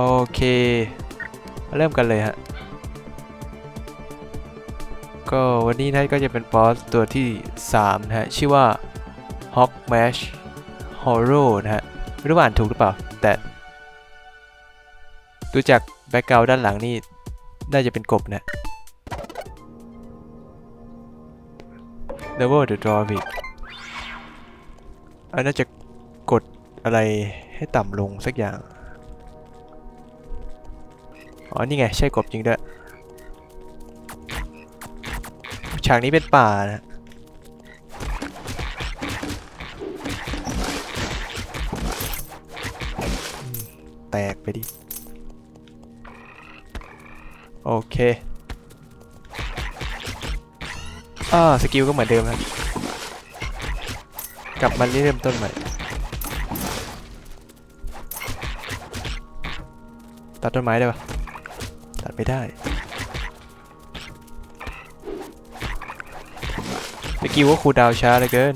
โอเค เริ่มกันเลยฮะ ก็วันนี้นะก็จะเป็นบอสตัวที่ 3 นะฮะ ชื่อว่า Hawk Mash Horror นะฮะไม่รู้อ่านถูกหรือเปล่า แต่ดูจากแบ็กกราวด้านหลังนี่ น่าจะเป็นกบนะ Level the Drawing อันน่าจะกดอะไรให้ต่ำลงสักอย่าง อ๋อ นี่ไง ใช่กบจริงด้วย ฉากนี้เป็นป่านะแตกไปดิ โอเค อ่า สกิลก็เหมือนเดิมครับกลับมาเริ่มต้นใหม่ตัดต้นไม้ได้ปะ ไม่ได้สกิลว่าครูดาวช้าเหลือเกิน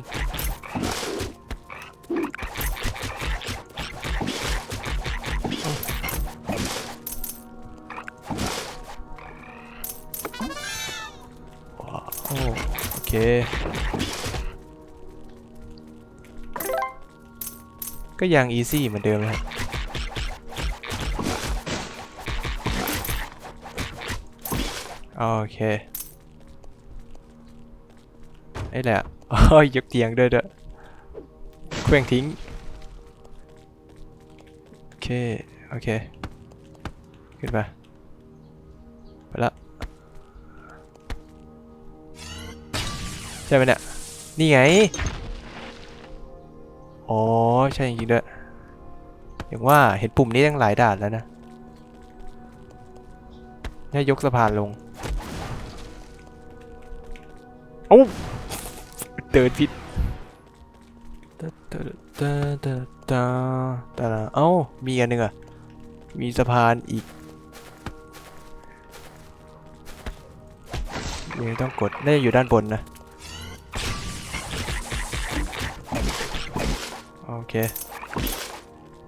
โอเค ก็ยังอีซี่เหมือนเดิมนะครับ โอเคนี่แหละโอ้ยยกเตียงด้วยเด้อเคว้งทิ้ง โอเค โอเค ขึ้นไปไปละใช่ไหมเนี่ย นี่ไง อ๋อ ใช่จริงๆด้วยอย่างว่าเห็นปุ่มนี้ตั้งหลายด่านแล้วนะ ให้ยกสะพานลง อ้าเดินผิดตะตะตะตะตะตะเอ้ามีอันหนึ่งอะ มีสะพานอีกยังต้องกดน่าจะอยู่ด้านบนนะ โอเค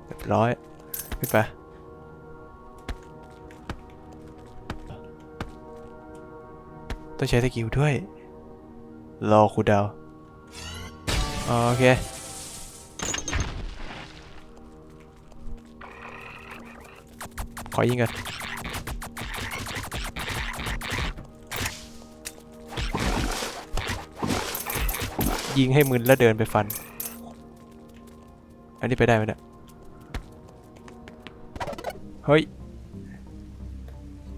เรียบร้อยขึ้นไปต้องใช้สกิลด้วย รอคูลดาวโอเค ขอยิงกันยิงให้มึนแล้วเดินไปฟัน อันนี้ไปได้ไหมเนี่ย เฮ้ย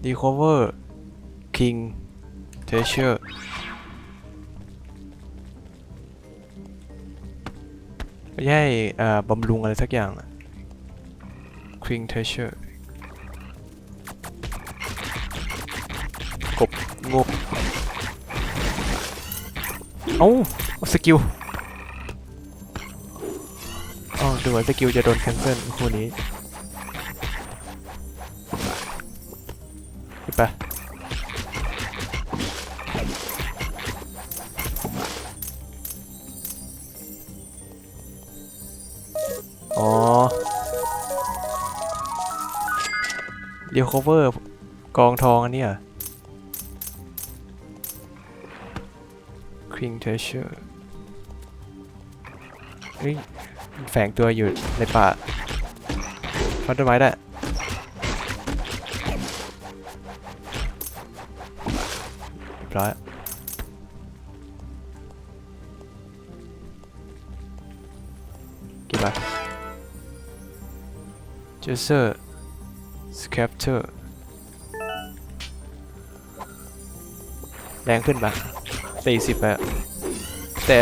recover king treasure ไม่ใช่อ่าบำรุงอะไรสักอย่างอะ king treasure กบงบเอ้าสกิลอ๋อดูเหมือนสกิลจะโดนแคนเซิลคู่นี้ขึ้น เรียว c เวอร์กองทองอันนี้ย King Treasure เฮ้ยแฝงตัวอยู่ในป่าฟันต้นไม้ได้ร้อยกี่บาทเจสเซอร์ สแคปเตอร์แรงขึ้นปะสี่สิบอะแต่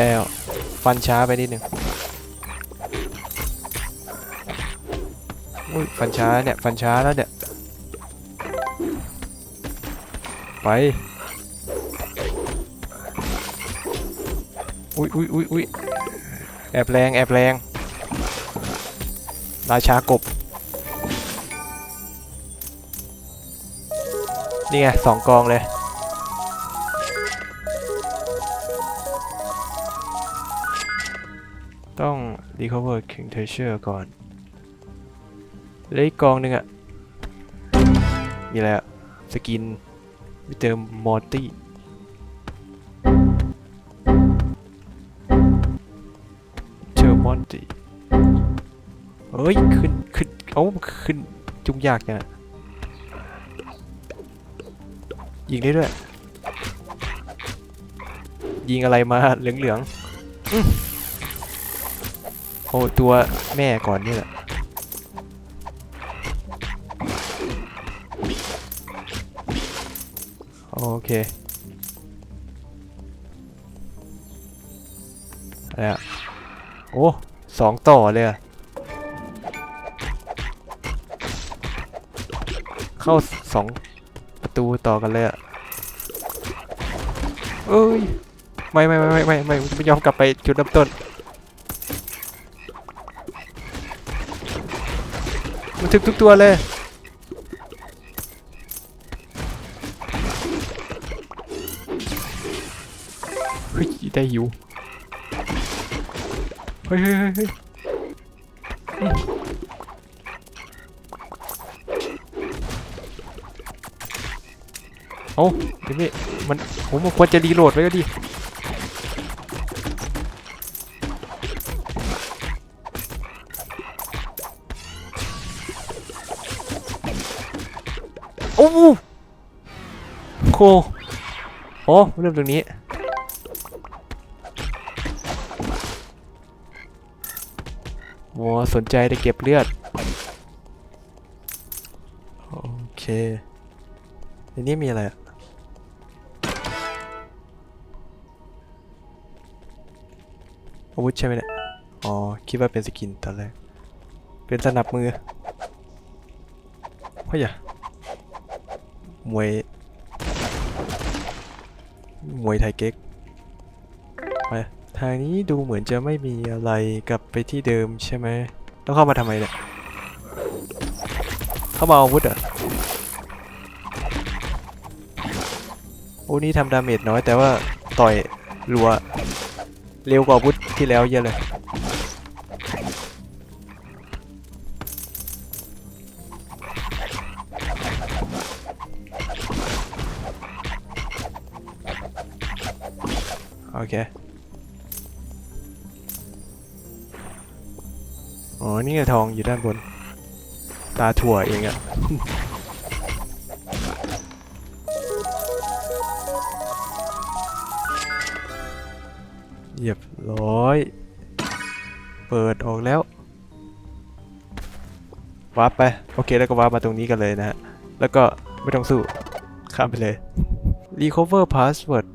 ฟันช้าไปนิดนึงอุ้ยฟันช้าเนี่ยฟันช้าแล้วเนี่ยไปอุ้ยอุ้ยอุ้ยอุ้ยแอบแรงแอบแรงราชากบ นี่ไงสองกองเลย ต้อง recover king treasure ก่อนเลืออีกกองหนึ่งอะมีอะไรอะสกินมิเตอร์มอร์ตี้เจอมอนตี้เฮ้ย ขึ้น ขึ้น เอ้า ขึ้น จุงยากเนี่ย ยิงได้ด้วย ยิงอะไรมาเหลืองๆโอ้ตัวแม่ก่อนนี่แหละโอเคอะไรอะโอ้สองต่อเลยอะเข้าสองประตูต่อกันเลยอะ เอ้ยไม่ไม่ไม่ไม่ไม่ไม่ไม่ยอมกลับไปจุดเริ่มต้นมันถึกทุกตัวเลยเฮ้ยได้หิวเฮ้ยเฮ้ยเฮ้ย เอ้าเดี๋ยนี้มันผมควรจะรีโหลดไว้ก็ดีโอ้โหโคโอ้เริ่มตรงนี้โอ้สนใจจะเก็บเลือด โอเคในนี้มีอะไรอะ วุธใช่ไหมเนี่ย อ๋อ คิดว่าเป็นสกินตอนแรก เป็นสนับมือเฮ้ยอย่ามวย มวยไทยเก๊กไปทางนี้ดูเหมือนจะไม่มีอะไรกลับไปที่เดิมใช่ไหมต้องเข้ามาทำไมเนี่ย เข้ามาเอาอาวุธเหรอะโอ้นี่ทำดาเมจน้อยแต่ว่าต่อยรัว เร็วกว่าอาวุธที่แล้วเยอะเลย โอเค อ๋อ นี่ไงทองอยู่ด้านบน ตาถั่วเองอะ เรียบร้อย เปิดออกแล้ววาร์ปไป โอเค แล้วก็วาร์ปมาตรงนี้กันเลยนะฮะ แล้วก็ไม่ต้องสู้ ข้ามไปเลย recover password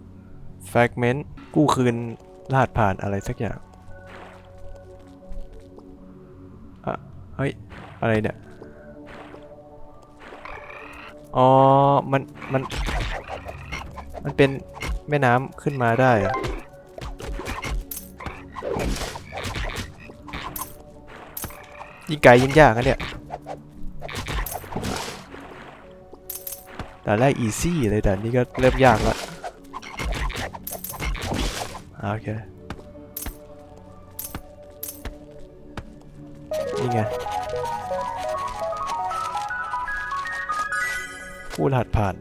fragment กู้คืนรหัสผ่านอะไรสักอย่างอะเฮ้ย อะไรเนี่ย อ๋อ มัน มัน มันเป็นแม่น้ำขึ้นมาได้อะ ยิ่งไกลยิ่งยากนะเนี่ยแต่แรกอีซี่เลยแต่นี่ก็เริ่มยากล้วอ่าโอเค นี่ไงผู้รหัสผ่าน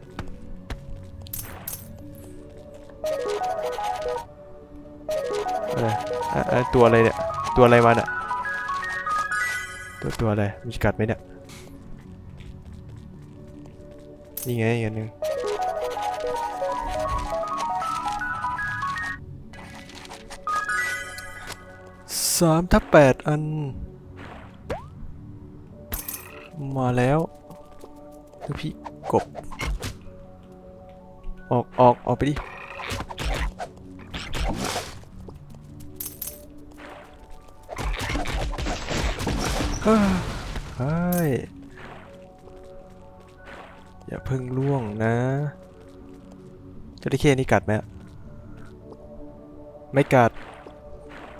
อะไรอะอะตัวอะไรเนี่ย ตัวอะไรมาเนี่ย ตัวตัวอะไรมีกัดไหมเนี่ยนี่ไงอีกอันหนึ่งสามทับแปดอัน มาแล้วคือพี่กบ ออกออกออกไปดิ เฮ้ย อย่าเพิ่งล่วงนะจระเข้นี่กัดไหมไม่กัด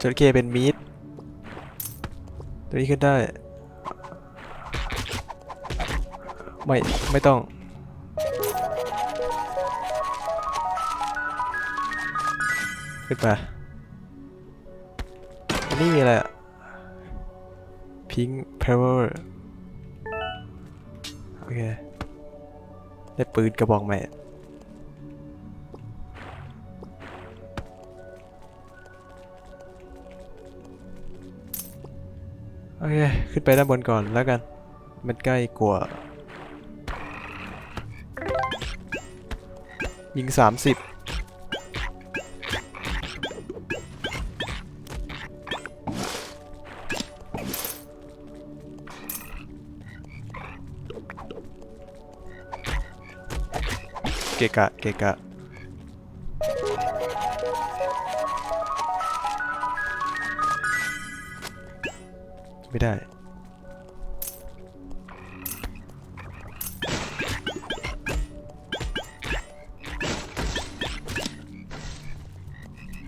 จระเข้เป็นมีดตัวนี้ขึ้นได้ ไม่ ไม่ต้องขึ้นมาอันนี้มีอะไรอะ Pink Power โอเค ได้ปืนกระบอกใหม่โอเค ขึ้นไปด้านบนก่อนแล้วกัน มันใกล้กว่า ยิงสามสิบ เกะกะเกะกะไม่ได้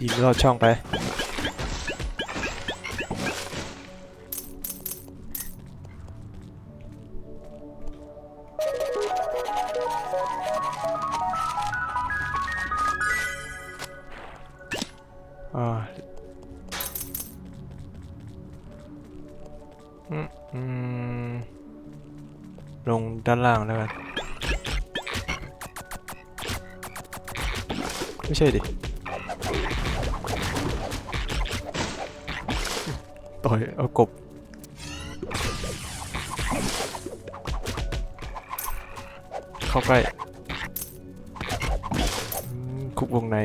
ยิงรอดช่องไป ต่อยเอากบเข้าใกล้คุกวงใน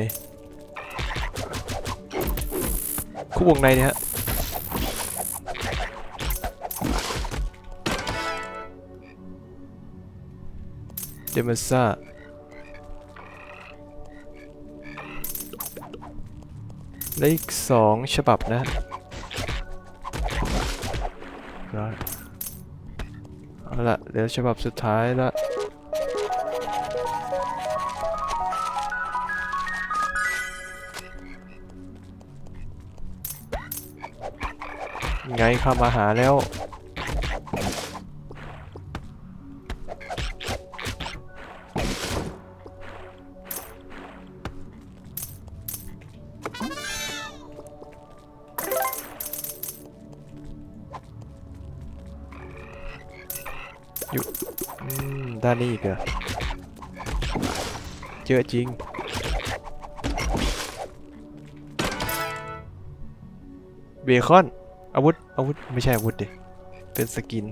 คุกวงในเนี่ยฮะเดมซ่าและอีกสองฉบับนะ เอาละเดี๋ยวฉบับสุดท้ายละไงเข้ามาหาแล้ว ด้านนี้อีกเหรอเยอะจริง เบคอน อาวุธ อาวุธ ไม่ใช่อาวุธดิ เป็นสกิน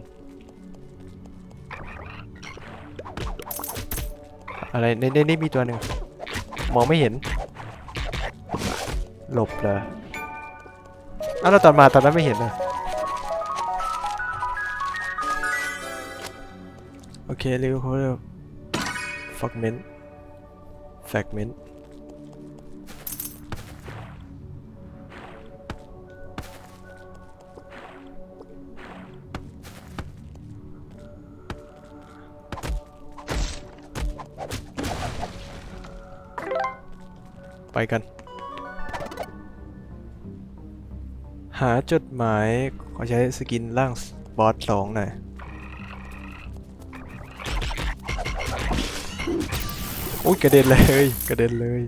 อะไร ในในนี้มีตัวหนึ่ง มองไม่เห็น หลบเลยอ้าวแล้วตอนมาตอนนั้นไม่เห็นเล เคเร็วเขาเร็ว fragment fragment ไปกัน หาจดหมายขอใช้สกินร่างบอสสองหน่อย อุ้ยกระเด็นเลยกระเด็นเลย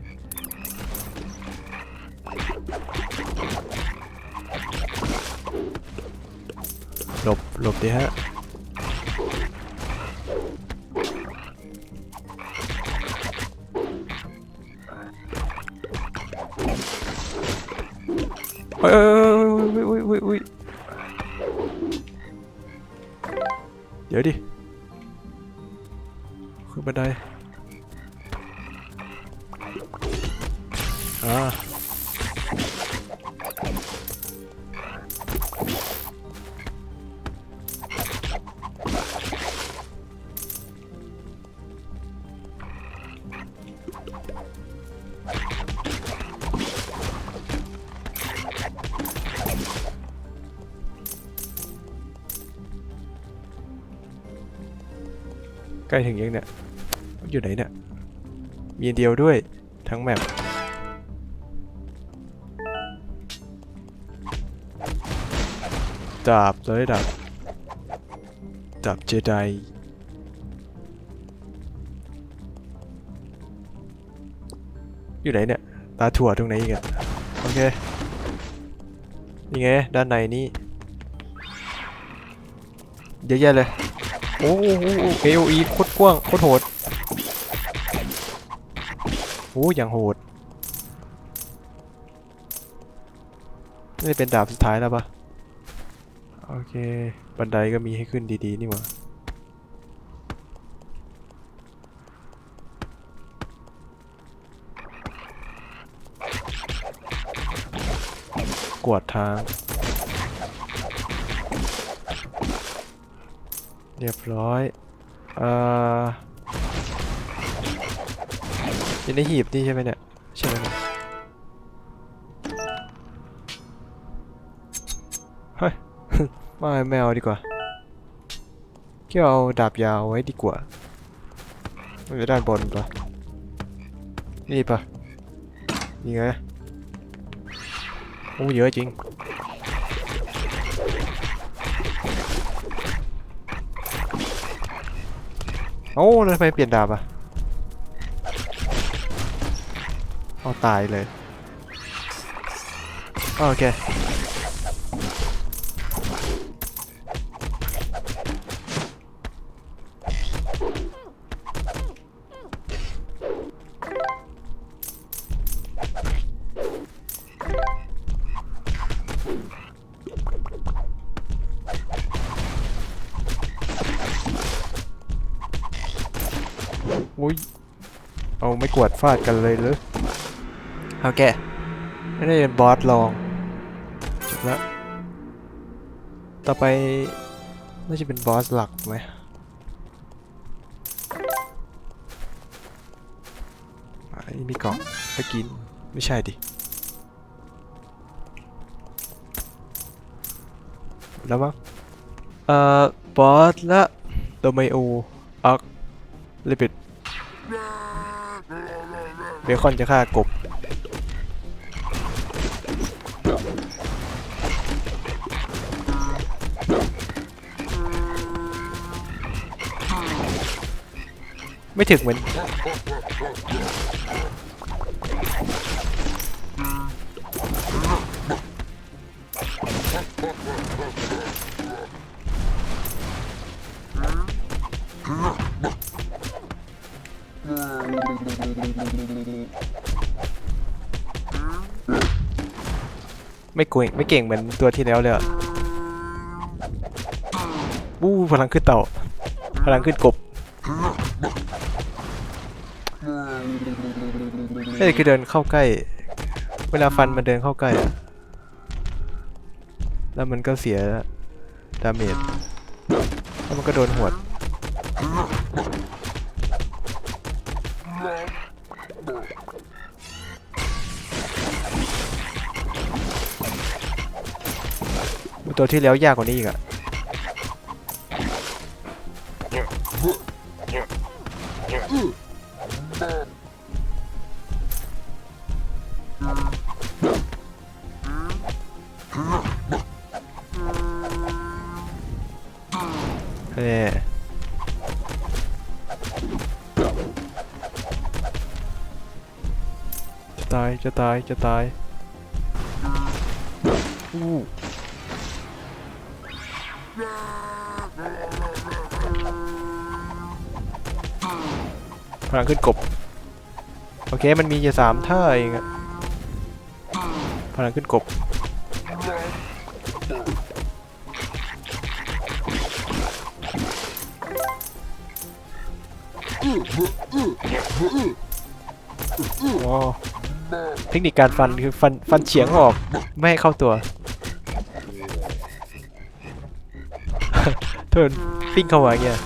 หลบหลบดิฮะเอ้ยเอ้ยเอ้ยเฮ้ยเดี๋ยวดิขึ้นบันได อ่าใกล้ถึงยังเนี่ย อยู่ไหนเนี่ย มีอันเดียวด้วยทั้งแมป ดาบเลยดาบดาบเจไดอยู่ไหนเนี่ยตาถั่วตรงไหนอีกอะโอเคนี่ไงด้านในนี่เยอะแยะเลย โอ้โห AOE โคตรกว้างโคตรโหดโอ้อย่างโหดนี่เป็นดาบสุดท้ายแล้วปะ เค บันไดก็มีให้ขึ้นดีๆ นี่หว่าวดทาง เรียบร้อยเอ่ออยู่ในหีบนี่ใช่ไหมเนี่ย ใช่ไหมเนี่ย ไม่ไม่เอาดีกว่าเกี่ยวเอาดาบยาวไว้ดีกว่า มันอยู่ด้านบนปะนี่ปะนี่ไงโอ้เยอะจริงโอ้แล้วทำไมเปลี่ยนดาบอะเอาตายเลย โอเค อุ้ยเอาไม่กวาดฟาดกันเลยหรือโอเคไม่ได้เป็นบอสลองจบแล้วต่อไปน่าจะเป็นบอสหลักไหมอันนี้มีกล่องไปกินไม่ใช่ดิแล้วมั้งเอ่อบอสละโดไมโออักลิบิด เบคอนจะฆ่ากบ ไม่ถึงเหมือน ไม่เก่งไม่เก่งเหมือนตัวที่แล้วเลยอะบู้พลังขึ้นเต่า พลังขึ้นกบเฮ้ยคือเดินเข้าใกล้ เวลาฟันมันเดินเข้าใกล้ แล้วมันก็เสียดาเมจแล้วมันก็โดนหวด ตัวที่แล้วยากกว่านี้อีกอะเฮ้ยจะตาย จะตาย จะตายอู้ พลังขึ้นกบ โอเค มันมีอยู่สามท่าเองอะพลังขึ้นกบ อ๋อ เทคนิคการฟันคือฟันฟันเฉียงออก ไม่ให้เข้าตัวโทนปิ้งเข้ามาอย่างเงี้ย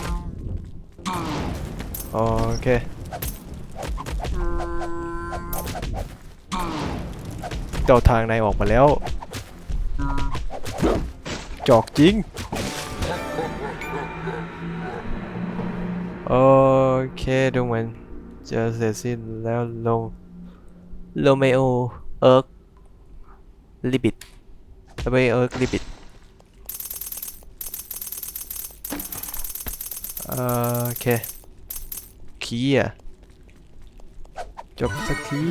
โอเคเดาทางในออกมาแล้ว จอกจริง โอเคดูเหมือนจะเสร็จสิ้นแล้วลงโลเมโอเอิร์กลิบิดโลเมโอเอิร์กลิบิดโอเค คีย์อะจบสักที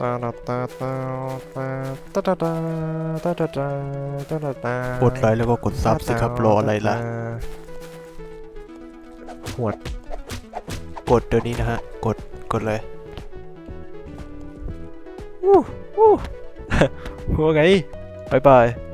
ตาตาตาตาตาตาตาตาตาตาตาตาตาตากดไลค์แล้วก็กดซับสิครับรออะไรล่ะหวด กดเดี๋ยวนี้นะฮะ กด กดเลยว่าไง 拜拜。